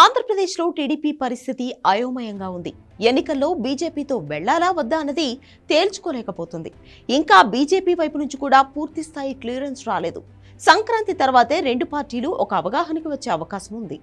ఆంధ్రప్రదేశ్లో టీడీపీ పరిస్థితి అయోమయంగా ఉంది. ఎన్నికల్లో బీజేపీతో వెళ్ళాలా వద్దా అన్నది తేల్చుకోలేకపోతుంది. ఇంకా బీజేపీ వైపు నుంచి కూడా పూర్తి స్థాయి క్లియరెన్స్ రాలేదు. సంక్రాంతి తర్వాతే రెండు పార్టీలు ఒక అవగాహనకు వచ్చే అవకాశం ఉంది.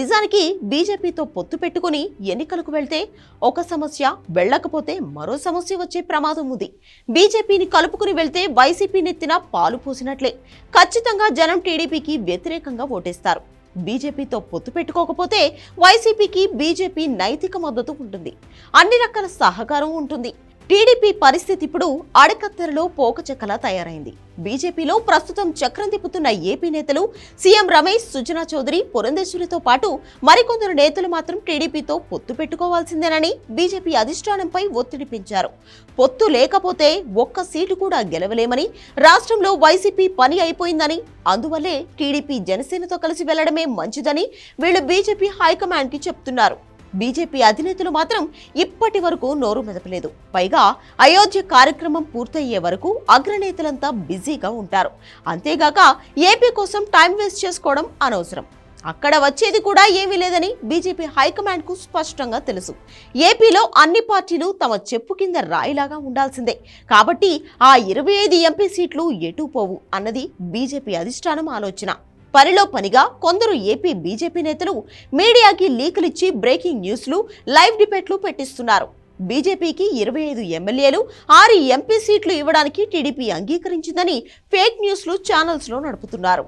నిజానికి బీజేపీతో పొత్తు పెట్టుకుని ఎన్నికలకు వెళ్తే ఒక సమస్య వెళ్ళకపోతే మరో సమస్య వచ్చే ప్రమాదం ఉంది. బీజేపీని కలుపుకుని వెళ్తే వైసీపీ నెత్తిన పాలు పోసినట్లే. ఖచ్చితంగా జనం టీడీపీకి వ్యతిరేకంగా ఓటేస్తారు. బీజేపీతో పొత్తు పెట్టుకోకపోతే వైసీపీకి బీజేపీ నైతిక మద్దతు ఉంటుంది. అన్ని రకాల సహకారం ఉంటుంది. టీడీపీ పరిస్థితి ఇప్పుడు అడకత్తెరలో పోకచెక్కలా తయారైంది. బీజేపీలో ప్రస్తుతం చక్రం తిప్పుతున్న ఏపీ నేతలు సీఎం రమేష్ సుజనా చౌదరి పురంధేశ్వరితో పాటు మరికొందరు నేతలు మాత్రం టీడీపీతో పొత్తు పెట్టుకోవాల్సిందేనని బీజేపీ అధిష్టానంపై ఒత్తిడి పెంచారు. పొత్తు లేకపోతే ఒక్క సీటు కూడా గెలవలేమని రాష్ట్రంలో వైసీపీ పని అయిపోయిందని అందువల్లే టీడీపీ జనసేనతో కలిసి వెళ్ళడమే మంచిదని వీళ్ళు బీజేపీ హైకమాండ్కి చెప్తున్నారు. బీజేపీ అధినేతలు మాత్రం ఇప్పటి వరకు నోరు మెదపలేదు. పైగా అయోధ్య కార్యక్రమం పూర్తయ్యే వరకు అగ్రనేతలంతా బిజీగా ఉంటారు. అంతేగాక ఏపీ కోసం టైం వేస్ట్ చేసుకోవడం అనవసరం. అక్కడ వచ్చేది కూడా ఏమీ లేదని బీజేపీ హైకమాండ్కు స్పష్టంగా తెలుసు. ఏపీలో అన్ని పార్టీలు తమ చెప్పు కింద రాయిలాగా ఉండాల్సిందే. కాబట్టి ఆ ఇరవై ఐదు ఎంపీ సీట్లు ఎటు పోవు అన్నది బీజేపీ అధిష్టానం ఆలోచన. పనిలో పనిగా కొందరు ఏపీ బీజేపీ నేతలు మీడియాకి లీకులిచ్చి బ్రేకింగ్ న్యూస్లు లైవ్ డిబేట్లు పెట్టిస్తున్నారు. బీజేపీకి ఇరవై ఐదు ఎమ్మెల్యేలు ఆరు ఎంపీ సీట్లు ఇవ్వడానికి టీడీపీ అంగీకరించిందని ఫేక్ న్యూస్లు ఛానల్స్లో నడుపుతున్నారు.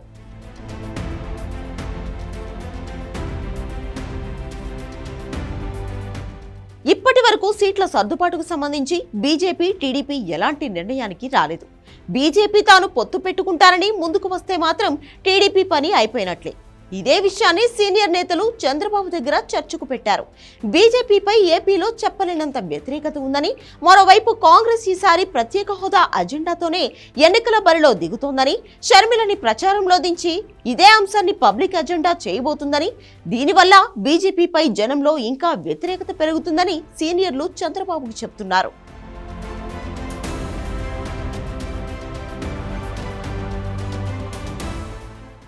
ఇప్పటి వరకు సీట్ల సర్దుబాటుకు సంబంధించి బీజేపీ టీడీపీ ఎలాంటి నిర్ణయానికి రాలేదు. బీజేపీ తాను పొత్తు పెట్టుకుంటారని ముందుకు వస్తే మాత్రం టీడీపీ పని అయిపోయినట్లే. ఇదే విషయాన్ని సీనియర్ నేతలు చంద్రబాబు దగ్గర చర్చకు పెట్టారు. బీజేపీపై ఏపీలో చెప్పలేనంత వ్యతిరేకత ఉందని మరోవైపు కాంగ్రెస్ ఈసారి ప్రత్యేక హోదా అజెండాతోనే ఎన్నికల బరిలో దిగుతోందని షర్మిలని ప్రచారంలో దించి ఇదే అంశాన్ని పబ్లిక్ అజెండా చేయబోతుందని దీనివల్ల బీజేపీపై జనంలో ఇంకా వ్యతిరేకత పెరుగుతుందని సీనియర్లు చంద్రబాబుకు చెప్తున్నారు.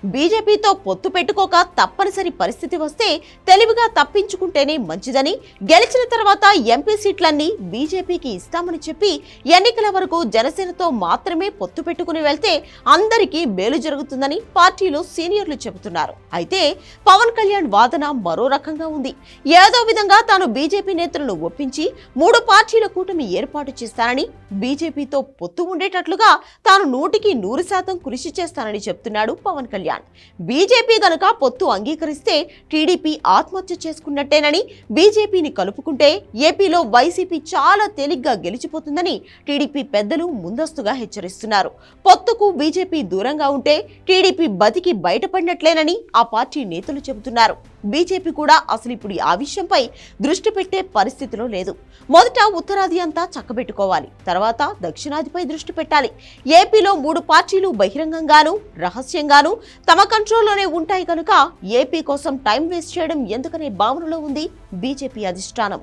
బీజేపీతో పొత్తు పెట్టుకోక తప్పనిసరి పరిస్థితి వస్తే తెలివిగా తప్పించుకుంటేనే మంచిదని గెలిచిన తర్వాత ఎంపీ సీట్లన్నీ బీజేపీకి ఇస్తామని చెప్పి ఎన్నికల వరకు జనసేనతో మాత్రమే పొత్తు పెట్టుకుని వెళ్తే అందరికీ మేలు జరుగుతుందని పార్టీలో సీనియర్లు చెబుతున్నారు. అయితే పవన్ కళ్యాణ్ వాదన మరో రకంగా ఉంది. ఏదో విధంగా తాను బీజేపీ నేతలను ఒప్పించి మూడు పార్టీల కూటమి ఏర్పాటు చేస్తానని బీజేపీతో పొత్తు ఉండేటట్లుగా తాను నూటికి నూరు శాతం కృషి చేస్తానని చెప్తున్నాడు పవన్ కళ్యాణ్. బీజేపీ గనుక పొత్తు అంగీకరిస్తే టీడీపీ ఆత్మహత్య చేసుకున్నట్టేనని బీజేపీని కలుపుకుంటే ఏపీలో వైసీపీ చాలా తేలిగ్గా గెలిచిపోతుందని టీడీపీ పెద్దలు ముందస్తుగా హెచ్చరిస్తున్నారు. పొత్తుకు బీజేపీ దూరంగా ఉంటే టీడీపీ బతికి బయటపడినట్లేనని ఆ పార్టీ నేతలు చెబుతున్నారు. బీజేపీ కూడా అసలు ఇప్పుడు ఆ విషయంపై దృష్టి పెట్టే పరిస్థితిలో లేదు. మొదట ఉత్తరాది అంతా చక్కబెట్టుకోవాలి. తర్వాత దక్షిణాదిపై దృష్టి పెట్టాలి. ఏపీలో మూడు పార్టీలు బహిరంగంగాను రహస్యంగాను తమ కంట్రోల్లోనే ఉంటాయి కనుక ఏపీ కోసం టైం వేస్ట్ చేయడం ఎందుకనే భావనలో ఉంది బీజేపీ అధిష్టానం.